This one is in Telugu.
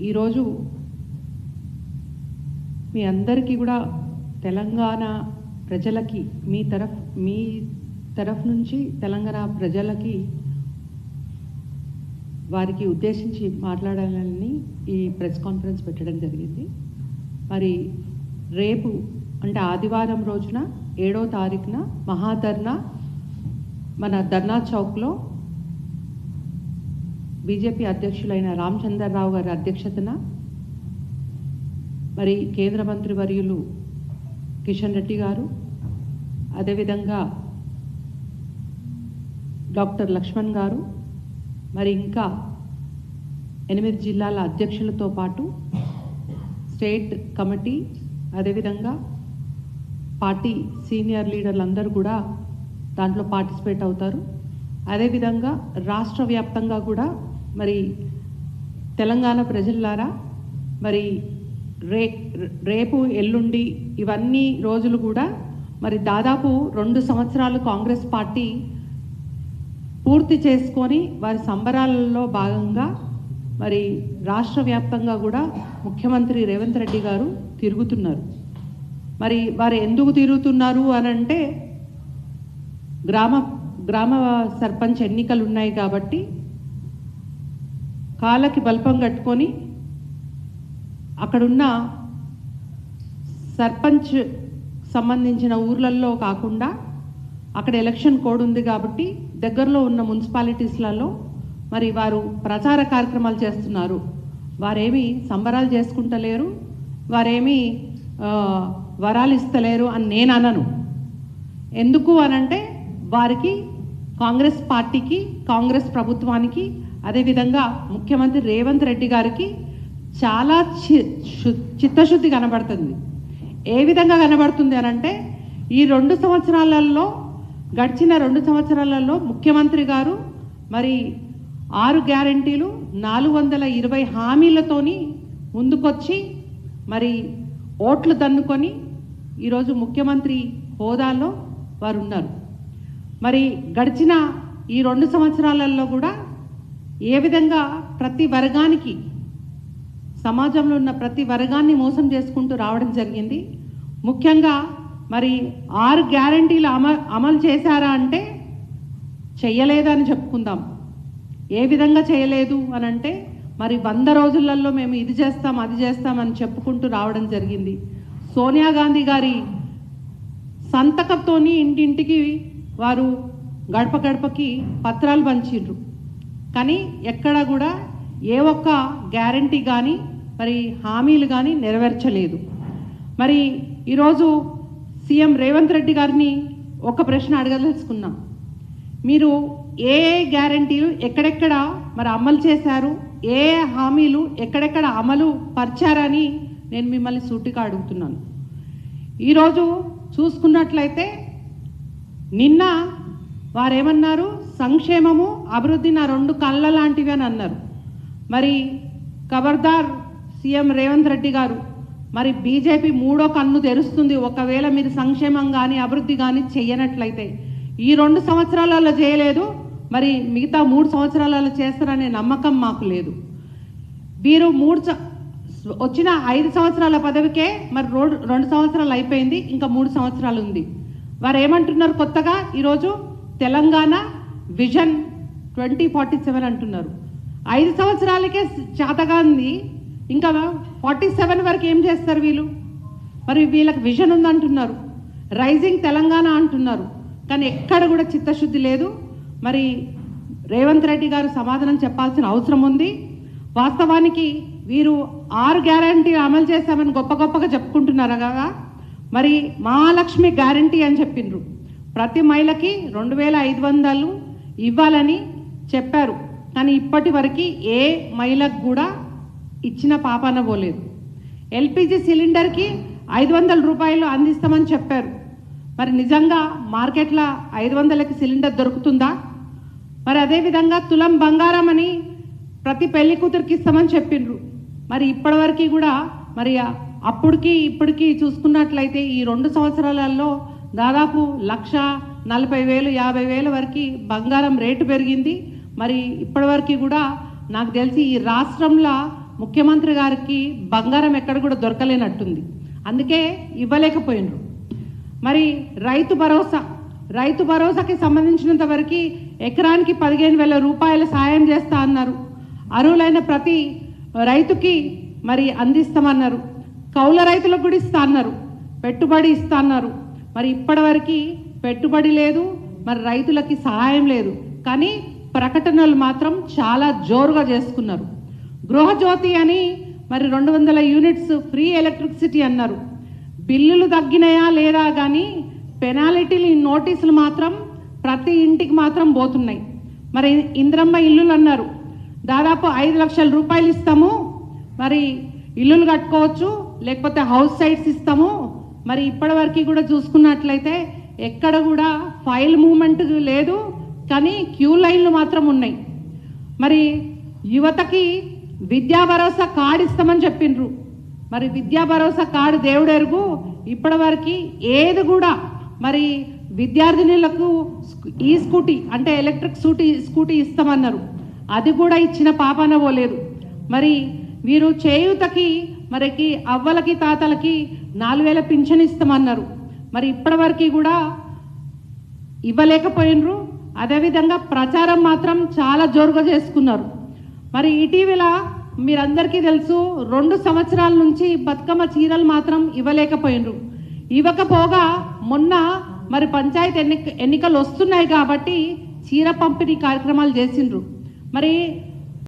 ఈరోజు మీ అందరికీ కూడా తెలంగాణ ప్రజలకి మీ తరఫ్ మీ తరఫు నుంచి తెలంగాణ ప్రజలకి వారికి ఉద్దేశించి మాట్లాడాలని ఈ ప్రెస్ కాన్ఫరెన్స్ పెట్టడం జరిగింది. మరి రేపు అంటే ఆదివారం రోజున ఏడో తారీఖున మహాధర్నా మన ధర్నా చౌక్లో బీజేపీ అధ్యక్షులైన రామచంద్రరావు గారి అధ్యక్షతన మరి కేంద్ర మంత్రి వర్యులు కిషన్ రెడ్డి గారు అదేవిధంగా డాక్టర్ లక్ష్మణ్ గారు మరి ఇంకా ఎనిమిది జిల్లాల అధ్యక్షులతో పాటు స్టేట్ కమిటీ అదేవిధంగా పార్టీ సీనియర్ లీడర్లు అందరూ కూడా దాంట్లో పార్టిసిపేట్ అవుతారు. అదేవిధంగా రాష్ట్ర వ్యాప్తంగా కూడా మరి తెలంగాణ ప్రజలారా మరి రే రేపు ఎల్లుండి ఇవన్నీ రోజులు కూడా మరి దాదాపు రెండు సంవత్సరాలు కాంగ్రెస్ పార్టీ పూర్తి చేసుకొని వారి సంబరాలలో భాగంగా మరి రాష్ట్ర వ్యాప్తంగా కూడా ముఖ్యమంత్రి రేవంత్ రెడ్డి గారు తిరుగుతున్నారు. మరి వారు ఎందుకు తిరుగుతున్నారు అని అంటే గ్రామ గ్రామ సర్పంచ్ ఎన్నికలు ఉన్నాయి కాబట్టి కాళ్ళకి బల్పం కట్టుకొని అక్కడున్న సర్పంచ్ సంబంధించిన ఊర్లలో కాకుండా అక్కడ ఎలక్షన్ కోడ్ ఉంది కాబట్టి దగ్గరలో ఉన్న మున్సిపాలిటీస్లలో మరి వారు ప్రచార కార్యక్రమాలు చేస్తున్నారు. వారేమి సంబరాలు చేసుకుంటలేరు వారేమి వరాలు ఇస్తలేరు అని నేను అనను. ఎందుకు అనంటే వారికి కాంగ్రెస్ పార్టీకి కాంగ్రెస్ ప్రభుత్వానికి అదేవిధంగా ముఖ్యమంత్రి రేవంత్ రెడ్డి గారికి చాలా చి చిత్తశుద్ధి కనబడుతుంది. ఏ విధంగా కనబడుతుంది అనంటే ఈ రెండు సంవత్సరాలలో గడిచిన రెండు సంవత్సరాలలో ముఖ్యమంత్రి గారు మరి ఆరు గ్యారంటీలు నాలుగు వందల ఇరవై హామీలతోని ముందుకొచ్చి మరి ఓట్లు దన్నుకొని ఈరోజు ముఖ్యమంత్రి హోదాలో వారు ఉన్నారు మరి గడిచిన ఈ రెండు సంవత్సరాలలో కూడా ఏ విధంగా ప్రతి వర్గానికి సమాజంలో ఉన్న ప్రతి వర్గాన్ని మోసం చేసుకుంటూ రావడం జరిగింది. ముఖ్యంగా మరి ఆరు గ్యారంటీలు అమ అమలు చేశారా అంటే చెయ్యలేదని చెప్పుకుందాం. ఏ విధంగా చేయలేదు అని అంటే మరి వంద రోజులలో మేము ఇది చేస్తాం అది చేస్తాం అని చెప్పుకుంటూ రావడం జరిగింది. సోనియా గాంధీ గారి సంతకంతోని ఇంటింటికి వారు గడప గడపకి పత్రాలు పంచిండ్రు కానీ ఎక్కడ కూడా ఏ ఒక్క గ్యారంటీ కానీ మరి హామీలు కానీ నెరవేర్చలేదు. మరి ఈరోజు సీఎం రేవంత్ రెడ్డి గారిని ఒక ప్రశ్న అడగదలుచుకున్నాం మీరు ఏ ఏ గ్యారంటీలు ఎక్కడెక్కడ మరి అమలు చేశారు ఏ హామీలు ఎక్కడెక్కడ అమలు పరిచారని నేను మిమ్మల్ని సూటిగా అడుగుతున్నాను. ఈరోజు చూసుకున్నట్లయితే నిన్న వారేమన్నారు? సంక్షేమము అభివృద్ధి నా రెండు కళ్ళ లాంటివి అని అన్నారు. మరి ఖబర్దార్ సీఎం రేవంత్ రెడ్డి గారు మరి బీజేపీ మూడో కన్ను తెరుస్తుంది. ఒకవేళ మీరు సంక్షేమం కానీ అభివృద్ధి కానీ చెయ్యనట్లయితే ఈ రెండు సంవత్సరాలలో చేయలేదు. మరి మిగతా మూడు సంవత్సరాలలో చేస్తారనే నమ్మకం మాకు లేదు. వీరు మూడు వచ్చిన ఐదు సంవత్సరాల పదవికే మరి రోడ్ రెండు సంవత్సరాలు అయిపోయింది. ఇంకా మూడు సంవత్సరాలు ఉంది. వారు ఏమంటున్నారు కొత్తగా? ఈరోజు Telangana vision twenty forty seven అంటున్నారు. ఐదు సంవత్సరాలకే చేతగాంది. ఇంకా ఫార్టీ సెవెన్ వరకు ఏం చేస్తారు వీళ్ళు? మరి వీళ్ళకి విజన్ ఉందంటున్నారు. రైజింగ్ తెలంగాణ అంటున్నారు. కానీ ఎక్కడ కూడా చిత్తశుద్ధి లేదు. మరి రేవంత్ రెడ్డి గారు సమాధానం చెప్పాల్సిన అవసరం ఉంది. వాస్తవానికి వీరు ఆరు గ్యారంటీ అమలు చేశామని గొప్ప గొప్పగా చెప్పుకుంటున్నారు కదా మరి మహాలక్ష్మి గ్యారంటీ అని చెప్పిండ్రు ప్రతి మహిళకి రెండు వేల ఐదు వందలు ఇవ్వాలని చెప్పారు. కానీ ఇప్పటి వరకు ఏ మహిళకు కూడా ఇచ్చిన పాపాన పోలేదు. ఎల్పిజి సిలిండర్కి ఐదు వందల రూపాయలు అందిస్తామని చెప్పారు. మరి నిజంగా మార్కెట్లో ఐదు వందలకి సిలిండర్ దొరుకుతుందా? మరి అదేవిధంగా తులం బంగారం అని ప్రతి పెళ్ళి కూతురికి ఇస్తామని చెప్పిండ్రు. మరి ఇప్పటివరకు కూడా మరి అప్పటికి ఇప్పటికీ చూసుకున్నట్లయితే ఈ రెండు సంవత్సరాలలో దాదాపు లక్ష నలభై వేలు యాభై వేల వరకు బంగారం రేటు పెరిగింది. మరి ఇప్పటివరకు కూడా నాకు తెలిసి ఈ రాష్ట్రంలో ముఖ్యమంత్రి గారికి బంగారం ఎక్కడ కూడా దొరకలేనట్టుంది. అందుకే ఇవ్వలేకపోయినరు. మరి రైతు భరోసా రైతు భరోసాకి సంబంధించినంత వరకు ఎకరానికి పదిహేను వేల రూపాయల సాయం చేస్తా అన్నారు. అర్హులైన ప్రతి రైతుకి మరి అందిస్తామన్నారు. కౌల రైతులకు కూడా ఇస్తా అన్నారు. పెట్టుబడి ఇస్తా అన్నారు. మరి ఇప్పటివరకు పెట్టుబడి లేదు మరి రైతులకి సహాయం లేదు. కానీ ప్రకటనలు మాత్రం చాలా జోరుగా చేసుకున్నారు. గృహజ్యోతి అని మరి రెండు వందల యూనిట్స్ ఫ్రీ ఎలక్ట్రిసిటీ అన్నారు. బిల్లులు తగ్గినాయా లేదా కానీ పెనాలిటీలు నోటీసులు మాత్రం ప్రతి ఇంటికి మాత్రం పోతున్నాయి. మరి ఇంద్రమ్మ ఇల్లులు అన్నారు. దాదాపు ఐదు లక్షల రూపాయలు ఇస్తాము. మరి ఇల్లులు కట్టుకోవచ్చు లేకపోతే హౌస్ సైట్స్ ఇస్తాము. మరి ఇప్పటివరకు కూడా చూసుకున్నట్లయితే ఎక్కడ కూడా ఫైల్ మూమెంట్ లేదు కానీ క్యూ లైన్లు మాత్రం ఉన్నాయి. మరి యువతకి విద్యా భరోసా కార్డు ఇస్తామని చెప్పిండ్రు. మరి విద్యా భరోసా కార్డు దేవుడెరుగు ఇప్పటివరకు ఏది కూడా మరి విద్యార్థినులకు ఈ స్కూటీ అంటే ఎలక్ట్రిక్ స్కూటీ స్కూటీ ఇస్తామన్నారు. అది కూడా ఇచ్చిన పాపన పోలేదు. మరి వీరు చేయూతకి మరికి అవ్వలకి తాతలకి నాలుగు వేల పింఛన్ ఇస్తామన్నారు. మరి ఇప్పటివరకు కూడా ఇవ్వలేకపోయినరు. అదేవిధంగా ప్రచారం మాత్రం చాలా జోరుగా చేసుకున్నారు. మరి ఇటీవల మీరందరికీ తెలుసు రెండు సంవత్సరాల నుంచి బతుకమ్మ చీరలు మాత్రం ఇవ్వలేకపోయినరు. ఇవ్వకపోగా మొన్న మరి పంచాయతీ ఎన్ని ఎన్నికలు వస్తున్నాయి కాబట్టి చీర పంపిణీ కార్యక్రమాలు చేసిండ్రు. మరి